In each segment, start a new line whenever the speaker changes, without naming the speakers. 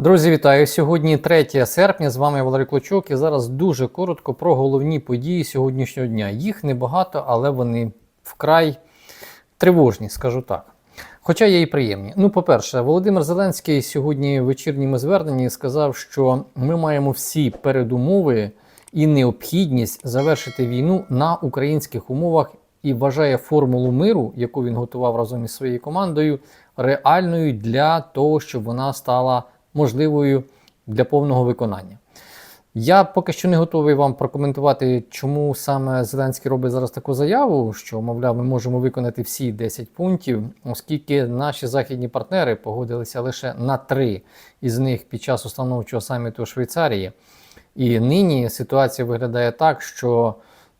Друзі, вітаю! Сьогодні 3 серпня. З вами Валерій Клочок. І зараз дуже коротко про головні події сьогоднішнього дня. Їх небагато, але вони вкрай тривожні, скажу так. Хоча є і приємні. Ну, по-перше, Володимир Зеленський сьогодні в вечірньому зверненні сказав, що ми маємо всі передумови і необхідність завершити війну на українських умовах і вважає формулу миру, яку він готував разом із своєю командою, реальною для того, щоб вона стала можливою для повного виконання. Я поки що не готовий вам прокоментувати, чому саме Зеленський робить зараз таку заяву, що, мовляв, ми можемо виконати всі 10 пунктів, оскільки наші західні партнери погодилися лише на три із них під час установчого саміту Швейцарії. І нині ситуація виглядає так, що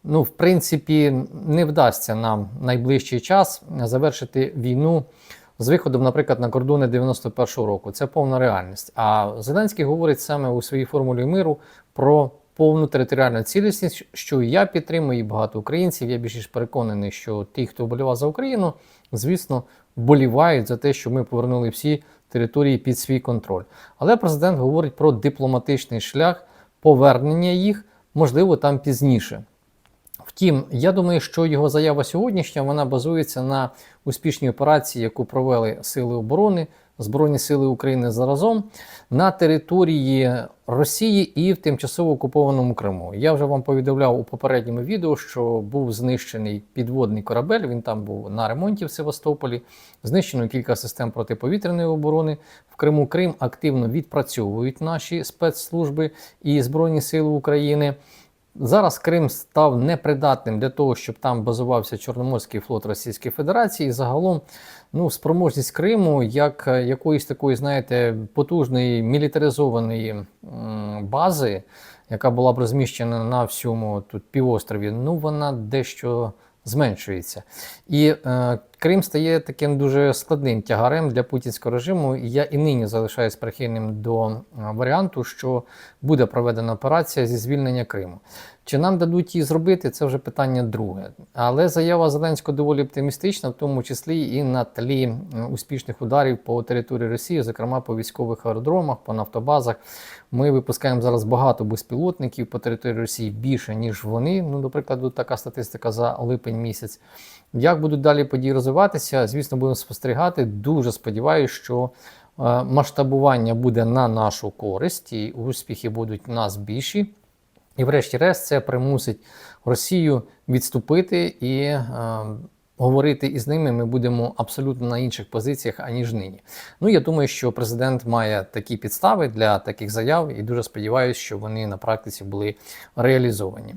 ну, в принципі не вдасться нам найближчий час завершити війну з виходом, наприклад, на кордони 91-го року. Це повна реальність. А Зеленський говорить саме у своїй формулі миру про повну територіальну цілісність, що я підтримую, і багато українців. Я більш переконаний, що ті, хто вболівав за Україну, звісно, вболівають за те, що ми повернули всі території під свій контроль. Але президент говорить про дипломатичний шлях повернення їх, можливо, там пізніше. Втім, я думаю, що його заява сьогоднішня вона базується на успішній операції, яку провели Сили оборони, Збройні Сили України заразом на території Росії і в тимчасово окупованому Криму. Я вже вам повідомляв у попередньому відео, що був знищений підводний корабель. Він там був на ремонті в Севастополі. Знищено кілька систем протиповітряної оборони в Криму. Крим активно відпрацьовують наші спецслужби і Збройні Сили України. Зараз Крим став непридатним для того, щоб там базувався Чорноморський флот Російської Федерації. І загалом, ну, спроможність Криму як е, якоїсь такої, знаєте, потужної мілітаризованої бази, яка була б розміщена на всьому тут півострові, ну вона дещо зменшується. І е, Крим стає таким дуже складним тягарем для путінського режиму. І я і нині залишаюсь прихильним до е, варіанту, що буде проведена операція зі звільнення Криму. Чи нам дадуть її зробити, це вже питання друге. Але заява Зеленського доволі оптимістична, в тому числі і на тлі е, успішних ударів по території Росії, зокрема по військових аеродромах, по нафтобазах. Ми випускаємо зараз багато безпілотників по території Росії більше, ніж вони. Ну, до прикладу, така статистика за липень місяць. Як будуть далі події розвиватися, звісно, будемо спостерігати. Дуже сподіваюся, що е, масштабування буде на нашу користь, і успіхи будуть у нас більші. І, врешті-решт, це примусить Росію відступити і е, говорити із ними ми будемо абсолютно на інших позиціях, аніж нині. Ну, я думаю, що президент має такі підстави для таких заяв, і дуже сподіваюся, що вони на практиці були реалізовані.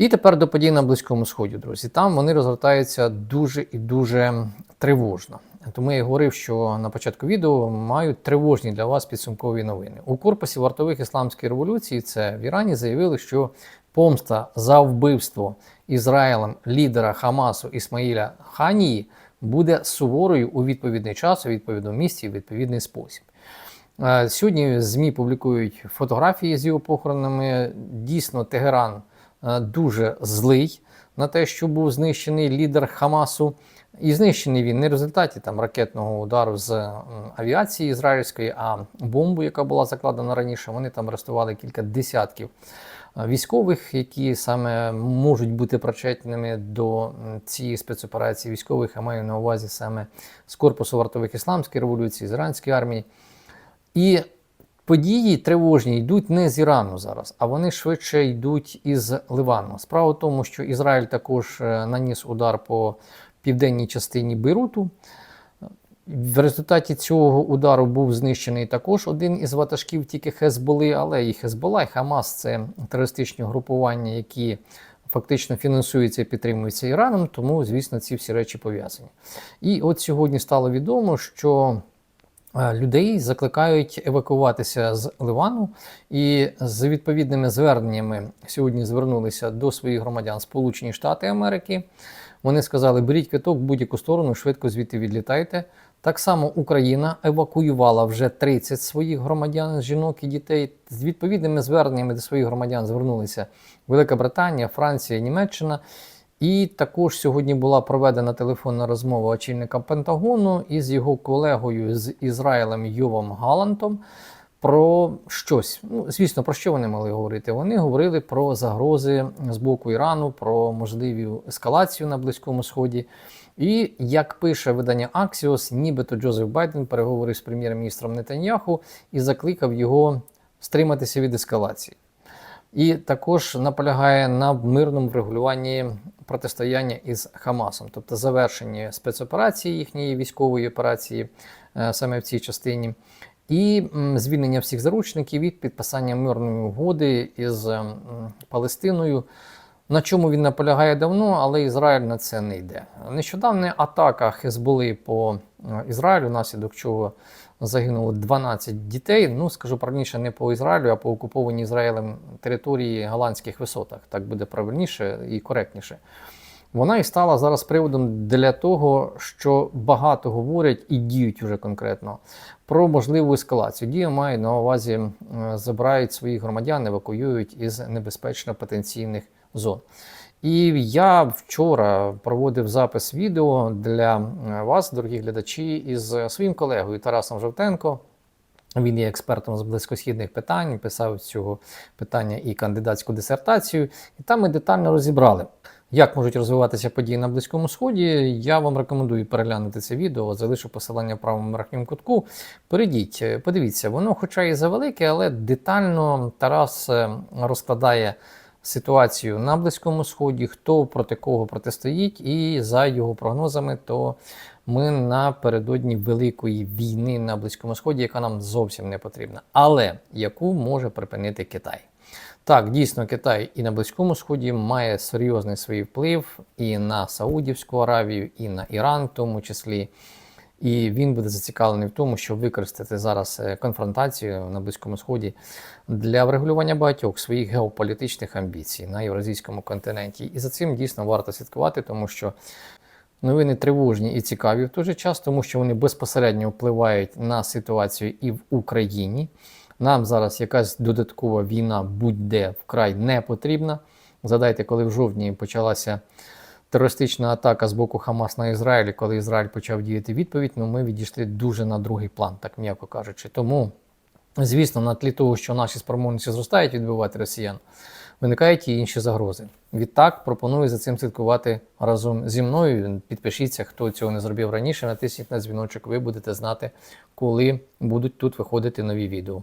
І тепер до подій на Близькому Сході, друзі. Там вони розгортаються дуже і дуже тривожно. Тому я говорив, що на початку відео маю тривожні для вас підсумкові новини. У корпусі вартових ісламської революції це в Ірані заявили, що помста за вбивство Ізраїлем лідера Хамасу Ісмаїля Ханії буде суворою у відповідний час, у відповідному місці, у відповідний спосіб. Е, Сьогодні ЗМІ публікують фотографії з його похоронами. Дійсно, Тегеран дуже злий на те, що був знищений лідер Хамасу. І знищений він не в результаті там ракетного удару з авіації ізраїльської, а бомбу, яка була закладена раніше. Вони там арестували кілька десятків е, військових, які саме можуть бути причетними до цієї спецоперації військових. Я маю на увазі саме з корпусу вартових ісламської революції, з іранської армії. І події тривожні йдуть не з Ірану зараз, а вони швидше йдуть із Ливану. Справа в тому, що Ізраїль також е, наніс удар по південній частині Бейруту. В результаті цього удару був знищений також один із ватажків тільки Хезболи, але і Хезбола, і Хамас це терористичні групування, які фактично фінансуються і підтримуються Іраном, тому, звісно, ці всі речі пов'язані. І от сьогодні стало відомо, що людей закликають евакуватися з Ливану, і з відповідними зверненнями сьогодні звернулися до своїх громадян Сполучені Штати Америки. Вони сказали: беріть квиток в будь-яку сторону, швидко звідти відлітайте. Так само Україна евакуювала вже 30 своїх громадян, жінок і дітей. З відповідними зверненнями до своїх громадян звернулися Велика Британія, Франція, Німеччина. І також сьогодні була проведена телефонна розмова очільника Пентагону із його колегою з Ізраїлем Йовом Галантом. про щось. Ну, звісно, про що вони могли говорити? Вони говорили про загрози з боку Ірану, про можливу ескалацію на Близькому Сході. І як пише видання Axios, нібито Джозеф Байден переговорив з прем'єр-міністром Нетаньяху і закликав його стриматися від ескалації. І також наполягає на мирному врегулюванні протистояння із Хамасом, тобто завершення спецоперації їхньої військової операції е, саме в цій частині, і звільнення всіх заручників від підписання мирної угоди із Палестиною. На чому він наполягає давно, але Ізраїль на це не йде. Нещодавна атака Хезболи по е, Ізраїлю, внаслідок чого загинуло 12 дітей. Ну, скажу правильніше, не по Ізраїлю, а по окупованій Ізраїлем території голландських висотах. Так буде правильніше і коректніше. Вона і стала зараз приводом для того, що багато говорять і діють вже конкретно про можливу ескалацію. Дія має на увазі е, забирають своїх громадян, евакуюють із небезпечно потенційних зон. І я вчора проводив запис відео для е, вас, дорогі глядачі, із своїм колегою Тарасом Жовтенко. Він є експертом з близькосхідних питань, писав цього питання і кандидатську дисертацію. І там ми детально розібрали, як можуть розвиватися події на Близькому Сході. Я вам рекомендую переглянути це відео, залишу посилання в правому верхньому кутку. Перейдіть, е, подивіться, воно, хоча і завелике, але детально Тарас е, розкладає ситуацію на Близькому Сході, хто проти кого протистоїть, і за його прогнозами, то ми напередодні великої війни на Близькому Сході, яка нам зовсім не потрібна, але яку може припинити Китай. Так, дійсно, Китай і на Близькому Сході має серйозний свій вплив і на Саудівську Аравію, і на Іран, в тому числі. І він буде зацікавлений в тому, щоб використати зараз е, конфронтацію на Близькому Сході для врегулювання багатьох своїх геополітичних амбіцій на євразійському континенті. І за цим дійсно варто слідкувати, тому що новини тривожні і цікаві в той же час, тому що вони безпосередньо впливають на ситуацію і в Україні. Нам зараз якась додаткова війна будь-де вкрай не потрібна. Згадайте, коли в жовтні почалася терористична атака з боку Хамас на Ізраїль, коли Ізраїль почав діяти відповідь, ну ми відійшли дуже на другий план, так м'яко кажучи. Тому, звісно, на тлі того, що наші спроможності зростають відбивати росіян, виникають і інші загрози. Відтак пропоную за цим слідкувати разом зі мною. Підпишіться, хто цього не зробив раніше, натисніть на дзвіночок, ви будете знати, коли будуть тут виходити нові відео.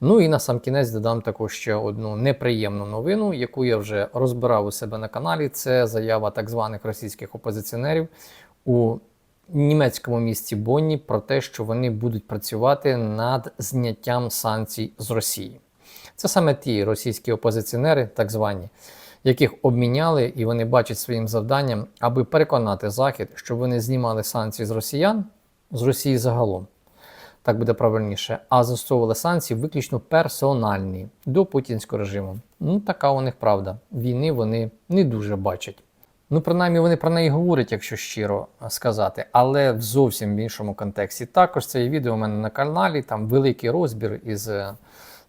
Ну і на сам кінець додам також ще одну неприємну новину, яку я вже розбирав у себе на каналі. Це заява так званих російських опозиціонерів у німецькому місті Бонні про те, що вони будуть працювати над зняттям санкцій з Росії. Це саме ті російські опозиціонери, так звані, яких обміняли, і вони бачать своїм завданням, аби переконати Захід, щоб вони знімали санкції з росіян, з Росії загалом. Так буде правильніше, а застосовували санкції виключно персональні до путінського режиму. Ну, така у них правда. Війни вони не дуже бачать. Ну, принаймні, вони про неї говорять, якщо щиро сказати, але в зовсім іншому контексті. Також це є відео у мене на каналі, там великий розбір із е,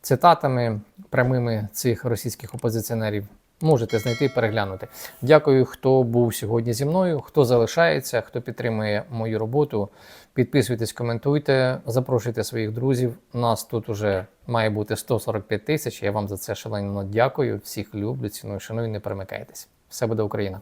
цитатами прямими цих російських опозиціонерів. Можете знайти і переглянути. Дякую, хто був сьогодні зі мною, хто залишається, хто підтримує мою роботу. Підписуйтесь, коментуйте, запрошуйте своїх друзів. Нас тут уже має бути 145 тисяч. Я вам за це шалено дякую. Всіх люблю, ціную, шаную, не перемикайтесь. Все буде Україна!